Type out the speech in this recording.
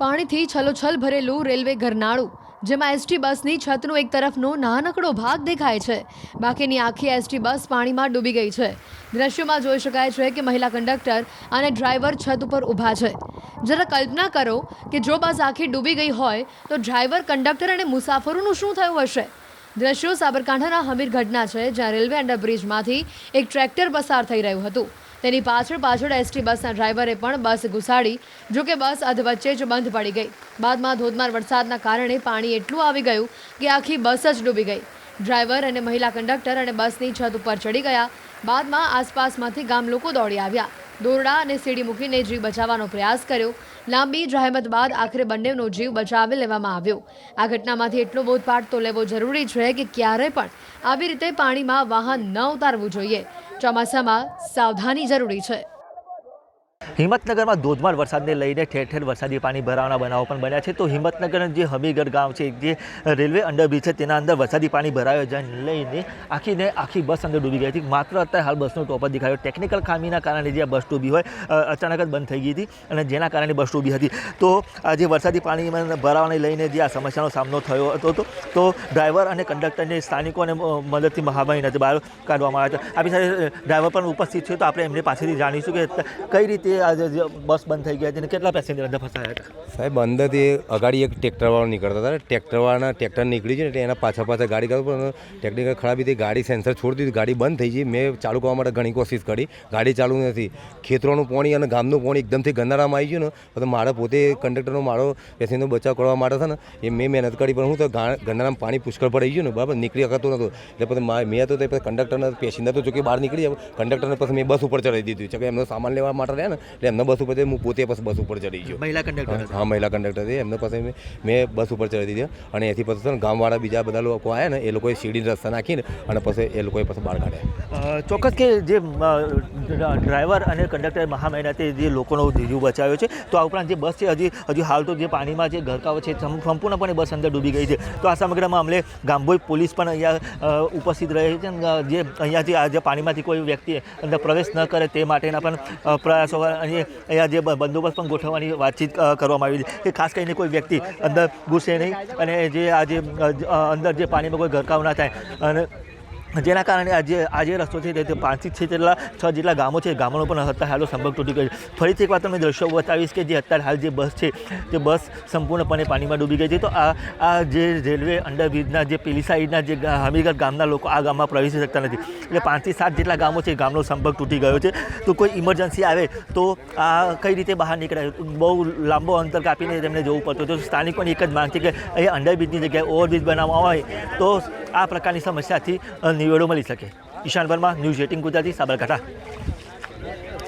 પાણીથી છલોછલ ભરેલું રેલવે ઘરનાળું, જેમાં એસટી બસની છતનો એક તરફનો નાનકડો ભાગ દેખાય છે. બાકીની આખી એસટી બસ પાણીમાં ડૂબી ગઈ છે. દ્રશ્યોમાં જોઈ શકાય છે કે મહિલા કંડક્ટર અને ડ્રાઈવર છત ઉપર ઊભા છે. જરા કલ્પના કરો કે જો બસ આખી ડૂબી ગઈ હોય, તો ડ્રાઈવર, કંડક્ટર અને મુસાફરોનું શું થયું હશે? દ્રશ્યો સાબરકાંઠાના હમીર ઘટના છે, જ્યાં રેલવે અંડરબ્રિજમાંથી એક ટ્રેક્ટર પસાર થઈ રહ્યું હતું. તેની પાછળ પાછળ એસટી બસના ડ્રાઈવરે પણ બસ ઘુસાડી જોકે બસ અધવચ્ચે જ બંધ પડી ગઈ. બાદમાં ધોધમાર વરસાદના કારણે પાણી એટલું આવી ગયું કે આખી બસ જ ડૂબી ગઈ. ડ્રાઈવર અને મહિલા કંડક્ટર અને બસની છત ઉપર ચડી ગયા. બાદમાં આસપાસમાંથી ગામ લોકો દોડી આવ્યા. દોરડા અને સીડી મૂકીને જીવ બચાવવાનો પ્રયાસ કર્યો. લાંબી જહેમત બાદ આખરે બંનેનો જીવ બચાવી લેવામાં આવ્યો. આ ઘટનામાંથી એટલો બોધપાઠ તો લેવો જરૂરી છે કે ક્યારેય પણ આવી રીતે પાણીમાં વાહન ન ઉતારવું જોઈએ. ચોમાસામાં સાવધાની જરૂરી છે. હિંમતનગરમાં ધોધમાર વરસાદને લઈને ઠેર ઠેર વરસાદી પાણી ભરાવાના બનાવો પણ બન્યા છે. તો હિંમતનગર જે હમીગઢ ગામ છે, જે રેલવે અંડરબ્રિજ છે, તેના અંદર વરસાદી પાણી ભરાયો જેને લઈને આખીને આખી બસ અંદર ડૂબી ગઈ હતી. માત્ર અત્યારે હાલ બસનો ટોપર દેખાયો. ટેકનિકલ ખામીના કારણે જે આ બસ ડૂબી હોય અચાનક જ બંધ થઈ ગઈ હતી અને જેના કારણે બસ ડૂબી હતી. તો આ જે વરસાદી પાણી ભરાવાને લઈને જે આ સમસ્યાનો સામનો થયો હતો, તો તો ડ્રાઈવર અને કંડક્ટરને સ્થાનિકોને મદદથી મહામારીને બહાર કાઢવામાં આવ્યા હતા. આપણી સાથે ડ્રાઈવર પણ ઉપસ્થિત છે, તો આપણે એમને પાસેથી જાણીશું કે કઈ રીતે આ જે- જે બસ બંધ થઈ છે અને કેટલા પેસેન્જર અંદર ફસાયા હતા? સાહેબ, અંદરથી અગાડી એક ટ્રેક્ટરવાળો નીકળતા હતા. ટ્રેક્ટરવાળાના ટ્રેક્ટર નીકળી છે ને એના પાછા પાછા ગાડી કરતો પણ ટેકનિકલ ખરાબી થઈ ગાડી સેન્સર છોડી દીધી. ગાડી બંધ થઈ ગઈ. મેં ચાલુ કરવા માટે ઘણી કોશિશ કરી. ગાડી ચાલુ નથી. ખેતરોનું પાણી અને ગામનું પાણી એકદમથી ગંદારામાં આવી ગયું ને, તો મારે પોતે કંડક્ટરનો, મારો પેસેન્જરનો બચાવ કરવા માટે છે ને, એ મેં મહેનત કરી. પણ હું તો ગંદારામાં પાણી પુષ્કળ પડી ગયું ને, બરાબર? નીકળી શકતું નહોતું. એટલે પછી મા- તો તે કંડક્ટરના પેસેન્જર તો જોકે બહાર નીકળી જાય કંડક્ટરને પછી મેં બસ ઉપર ચડાવી દીધું. છે કે એમનો સામાન લેવા માટે રહ્યા ને એટલે એમના બસ ઉપર હું પોતે પછી બસ ઉપર ચડી ગયો. મહિલા કંડક્ટર હા મહિલા કંડક્ટર હતી. એમને પાસે મેં બસ ઉપર ચડી દીધી. અને એથી પછી છે ને ગામવાળા બીજા બધા લોકો આવ્યા ને એ લોકોએ સીડીને રસ્તા નાખીને અને પછી એ લોકોએ પછી બહાર કાઢ્યા. ચોક્કસ કે જે ડ્રાઈવર અને કંડક્ટર મહા મહેનતે જે લોકોનો જીવ બચાવ્યો છે તો આ ઉપરાંત જે બસ છે હજી હજી હાલ તો જે પાણીમાં જે ગરકાવ છે સંપૂર્ણપણે બસ અંદર ડૂબી ગઈ છે. તો આ સમગ્ર મામલે ગામભોઈ પોલીસ પણ અહીંયા ઉપસ્થિત રહે છે જે અહીંયાથી આ જે પાણીમાંથી કોઈ વ્યક્તિ અંદર પ્રવેશ ન કરે તે માટેના પણ પ્રયાસો અને અહીંયા જે બંદોબસ્ત પણ ગોઠવવાની વાતચીત કરવામાં આવી છે. કે ખાસ કરીને કોઈ વ્યક્તિ અંદર ઘૂસે નહીં અને જે આ જે અંદર જે પાણીમાં કોઈ ગરકાવ ના થાય અને જેના કારણે આજે આજે રસ્તો છે તે પાંચથી છ જેટલા છ જેટલા ગામો છે, ગામોનો પણ અત્યારે હાલનો સંપર્ક તૂટી ગયો છે. ફરીથી એક વાર તમને દ્રશ્યો બતાવીશ કે જે અત્યારે હાલ જે બસ છે, તે બસ સંપૂર્ણપણે પાણીમાં ડૂબી ગઈ છે. તો આ આ જે રેલવે અંડરબ્રિજના જે પેલી સાઈડના જે હમીરગઢ ગામના લોકો આ ગામમાં પ્રવેશી શકતા નથી. એટલે પાંચથી સાત જેટલા ગામો છે, ગામનો સંપર્ક તૂટી ગયો છે. તો કોઈ ઇમરજન્સી આવે તો આ કઈ રીતે બહાર નીકળાય? બહુ લાંબો અંતર કાપીને તેમને જવું પડતું તો પણ એક જ માંગ છે કે અહીંયા અંડરબ્રિજની જગ્યાએ ઓવરબ્રિજ બનાવવામાં આવે. તો આ પ્રકારની સમસ્યાથી નિવેડો મળી શકે. Ishan Varma news eighteen Gujarati Sabarkantha.